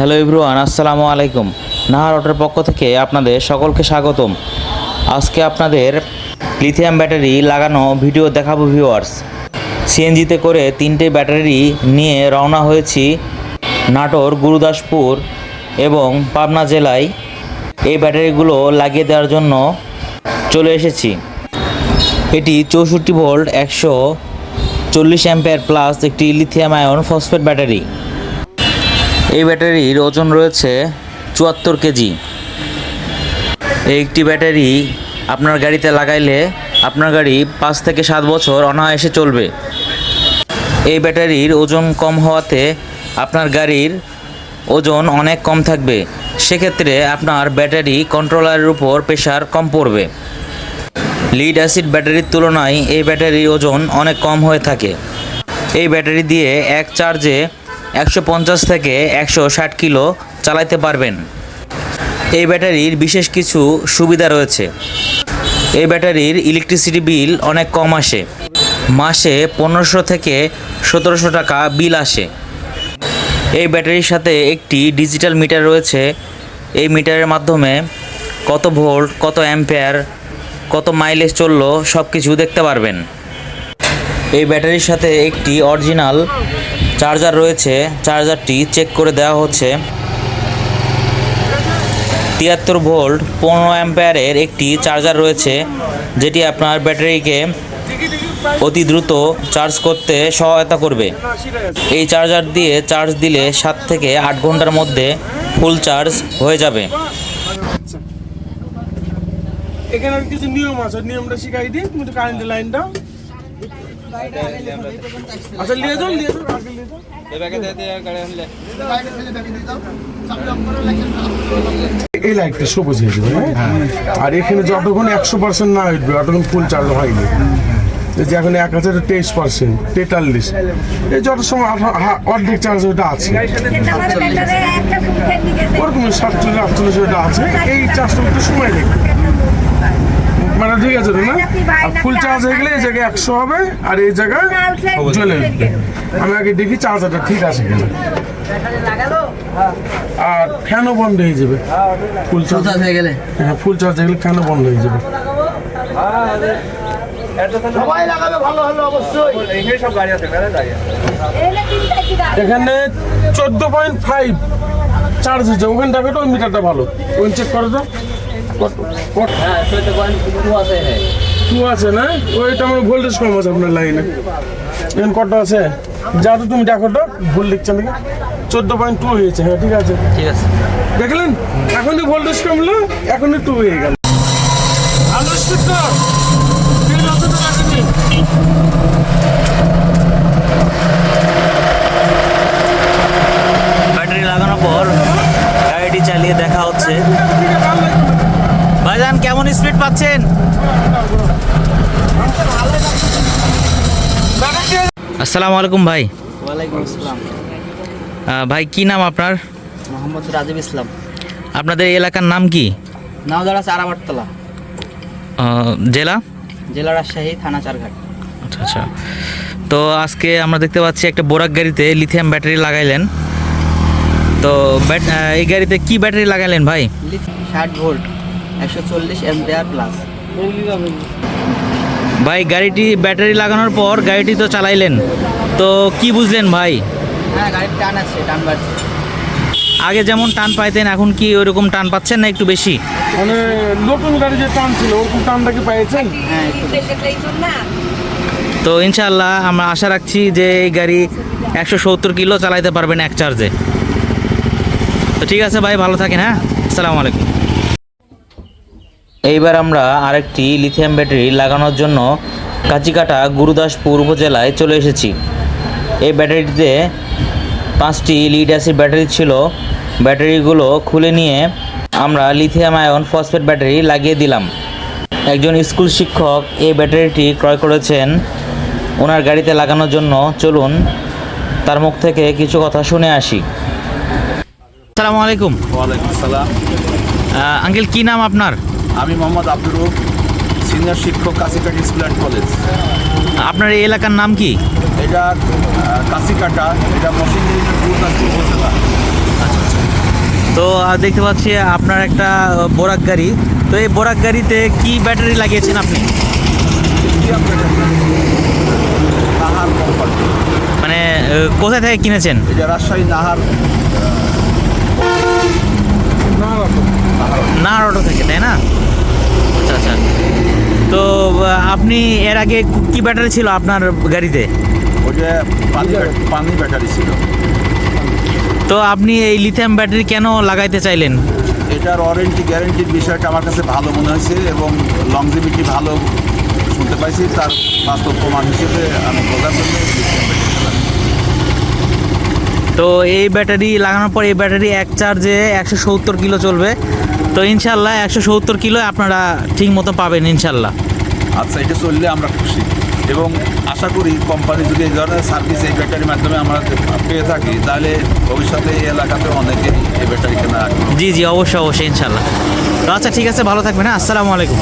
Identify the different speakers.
Speaker 1: Hello ইব্রুয়ান আসসালামু আলাইকুম। নাহার অটোর পক্ষ থেকে আপনাদের সকলকে স্বাগতম। আজকে আপনাদের লিথিয়াম ব্যাটারি লাগানো ভিডিও দেখাবো ভিউয়ার্স সিএনজিতে করে তিনটে ব্যাটারি নিয়ে রওনা হয়েছি নাটোর, গুরুদাসপুর এবং পাবনা জেলায়। এই ব্যাটারিগুলো লাগিয়ে দেওয়ার জন্য চলে এসেছি। এটি চৌষট্টি ভোল্ট একশো চল্লিশ অ্যাম্পিয়ার প্লাস একটি লিথিয়াম আয়ন ফসফেট ব্যাটারি এই ব্যাটারির ওজন রয়েছে চুয়াত্তর কেজি। একটি ব্যাটারি আপনার গাড়িতে লাগাইলে আপনার গাড়ি পাঁচ থেকে সাত বছর অনায়াসে চলবে। এই ব্যাটারির ওজন কম হওয়াতে আপনার গাড়ির ওজন অনেক কম থাকবে। সেক্ষেত্রে আপনার ব্যাটারি কন্ট্রোলারের উপর প্রেশার কম পড়বে। লিড অ্যাসিড ব্যাটারির তুলনায় এই ব্যাটারির ওজন অনেক কম হয়ে থাকে। এই ব্যাটারি দিয়ে এক চার্জে একশো পঞ্চাশ থেকে একশো ষাট কিলো চালাতে পারবেন। এই ব্যাটারির বিশেষ কিছু সুবিধা রয়েছে। এই ব্যাটারির ইলেকট্রিসিটি বিল অনেক কম আসে। মাসে পনেরোশো থেকে সতেরোশো টাকা বিল আসে। এই ব্যাটারির সাথে একটি ডিজিটাল মিটার রয়েছে। এই মিটারের মাধ্যমে কত ভোল্ট কত অ্যাম্পেয়ার কত মাইলেজ চলল সব কিছু দেখতে পারবেন। এই ব্যাটারির সাথে একটি অরিজিনাল চার্জার রয়েছে, চার্জারটি চেক করে দেওয়া হচ্ছে। তিয়াত্তর ভোল্ট, পনেরো অ্যাম্পেয়ারের একটি চার্জার রয়েছে, যেটি আপনার ব্যাটারিকে অতি দ্রুত চার্জ করতে সহায়তা করবে। এই চার্জার দিয়ে চার্জ দিলে সাত থেকে আট ঘণ্টার মধ্যে ফুল চার্জ হয়ে যাবে।
Speaker 2: এখানে কিছু নিয়ম আছে, নিয়মটা শিখাই দিই, তুমি কারেন্টের লাইন দাও। আচ্ছা নিয়ে যাও নিয়ে যাও। আগে নিয়ে যাও। এই লাইটটা সবুজ হয়ে যাবে হ্যাঁ? আর এখানে যতক্ষণ একশো পার্সেন্ট না উঠবে ততক্ষণ ফুল চার্জ হয়নি। যে এখন এক হাজার তেইশ পার্সেন্ট তেতাল্লিশ। এই যত সময় হা- অর্ধেক চার্জ ওটা আছে। ওরকম সাতচল্লিশ আটচল্লিশ ওটা আছে। এই চার্জটা একটু সময় নেই মানে ঠিক আছে তো না? আর ফুল চার্জ হয়ে গেলে এই জায়গায় একশো হবে আর এই জায়গায় চলে আমি আগে দেখি চার্জ চার্জারটা ঠিক আছে কিনা। আর ফ্যানও বন্ধ হয়ে যাবে? ফুল চার্জ
Speaker 3: হয়ে গেলে।
Speaker 2: হ্যাঁ ফুল চার্জ হয়ে গেলে ফ্যানও বন্ধ হয়ে যাবে? এখানে চোদ্দ পয়েন্ট ফাইভ চার্জ হচ্ছে ওখানে দেখো ওই মিটারটা ভালো। ওই চেক করো তো।
Speaker 3: হ্যাঁ টু আছে
Speaker 2: টু আছে না? ওইটা আমার ভোল্টেজ কম আছে আপনার লাইনে। এখন কত আছে? যা তো তুমি দেখো তো ভুল লিখছে নাকি? চোদ্দ পয়েন্ট টু হয়েছে হ্যাঁ ঠিক আছে।
Speaker 1: ঠিক আছে।
Speaker 2: দেখলেন? এখনই ভোল্টেজ কমলো এখনই টু হয়ে গেল। আলো তো।
Speaker 1: ব্যাটারি লাগানোর পর গাড়িটি চালিয়ে দেখা হচ্ছে
Speaker 2: ঠিক আছে, ভালো লাগবে।
Speaker 1: ভাইজান কেমন স্পিড পাচ্ছেন। আসসালামু আলাইকুম ভাই।
Speaker 3: ওয়ালাইকুম আসসালাম।
Speaker 1: ভাই কি নাম আপনার?
Speaker 3: মোহাম্মদ রাজীব ইসলাম।
Speaker 1: আপনাদের এই এলাকার নাম কি?
Speaker 3: নাওদারা চারাবাটতলা
Speaker 1: জেলা?
Speaker 3: জেলা রাজশাহী থানা চারঘাট।
Speaker 1: আচ্ছা আচ্ছা। তো আজকে আমরা দেখতে পাচ্ছি একটা বোরাক গাড়িতে লিথিয়াম ব্যাটারি লাগাইলেন। তো এই গাড়িতে কি ব্যাটারি লাগাইলেন ভাই?
Speaker 3: ষাট ভোল্ট একশো চল্লিশ প্লাস
Speaker 1: ভাই গাড়িটি ব্যাটারি লাগানোর পর গাড়িটি তো চালাইলেন। তো কি বুঝলেন ভাই?
Speaker 3: হ্যাঁ গাড়ির টান আছে টান বাড়ছে।
Speaker 1: আগে যেমন টান পাইতেন এখন কি ওইরকম টান পাচ্ছেন না একটু বেশি?
Speaker 2: মানে নতুন গাড়ি যে টান ছিল ওরকম টানটা কি পেয়েছেন
Speaker 3: হ্যাঁ
Speaker 1: তো ইনশাল্লাহ আমরা আশা রাখছি যে এই গাড়ি একশো সত্তর কিলো চালাইতে পারবেন এক চার্জে। তো ঠিক আছে ভাই ভালো থাকেন হ্যাঁ? আসসালামু আলাইকুম। এইবার আমরা আরেকটি লিথিয়াম ব্যাটারি লাগানোর জন্য কাচিকাটা গুরুদাসপুর উপজেলায় চলে এসেছি। এই ব্যাটারিতে পাঁচটি লিড অ্যাসিড ব্যাটারি ছিল। ব্যাটারিগুলো খুলে নিয়ে আমরা লিথিয়াম আয়ন ফসফেট ব্যাটারি লাগিয়ে দিলাম। একজন স্কুল শিক্ষক এই ব্যাটারিটি ক্রয় করেছেন। ওনার গাড়িতে লাগানোর জন্য চলুন তার মুখ থেকে কিছু কথা শুনে আসি। আসসালামু আলাইকুম। আঙ্কেল কি নাম আপনার?
Speaker 4: আমি মোহাম্মদ আব্দুর সিনিয়র শিক্ষক কাশিকাটি স্কুল অ্যান্ড কলেজ।
Speaker 1: আপনার এই এলাকার নাম কি?
Speaker 4: এটা কাশিকাটা এটা মশিন
Speaker 1: তো দেখতে পাচ্ছি আপনার একটা বোরাক গাড়ি। তো এই বোরাক গাড়িতে কি ব্যাটারি লাগিয়েছেন আপনি?
Speaker 4: নাহার
Speaker 1: মানে কোথায় থেকে কিনেছেন?
Speaker 4: এটা রাজশাহী নাহার।
Speaker 2: না রাখো
Speaker 1: না অটো থেকে তাই না? আচ্ছা আচ্ছা। তো আপনি এর আগে কি ব্যাটারি ছিল আপনার গাড়িতে?
Speaker 4: ওটা পানি ব্যাট- পানি ব্যাটারি ছিল।
Speaker 1: তো আপনি এই লিথিয়াম ব্যাটারি কেন লাগাইতে চাইলেন?
Speaker 4: এটার ওয়ারেন্টি গ্যারেন্টির বিষয়টা আমার কাছে ভালো মনে হয়েছে এবং লংজিভিটি ভালো শুনতে পাইছি। তার বাস্তব প্রমাণ হিসেবে আমি জন্য লিথিয়াম ব্যাটারি।
Speaker 1: তো এই ব্যাটারি লাগানোর পর এই ব্যাটারি এক চার্জে একশো সত্তর কিলো চলবে। তো ইনশাল্লাহ একশো সত্তর কিলো আপনারা ঠিক মতো পাবেন ইনশাল্লাহ।
Speaker 4: আচ্ছা এটা চললে আমরা খুশি। এবং আশা করি কোম্পানি যদি এই ধরনের সার্ভিস এই ব্যাটারির মাধ্যমে আমরা পেয়ে থাকি তাহলে ভবিষ্যতে এই এলাকাতে অনেকে এই ব্যাটারি কেনা
Speaker 1: জি জি অবশ্যই অবশ্যই ইনশাল্লাহ। আচ্ছা ঠিক আছে ভালো থাকবেন হ্যাঁ আসসালামু আলাইকুম।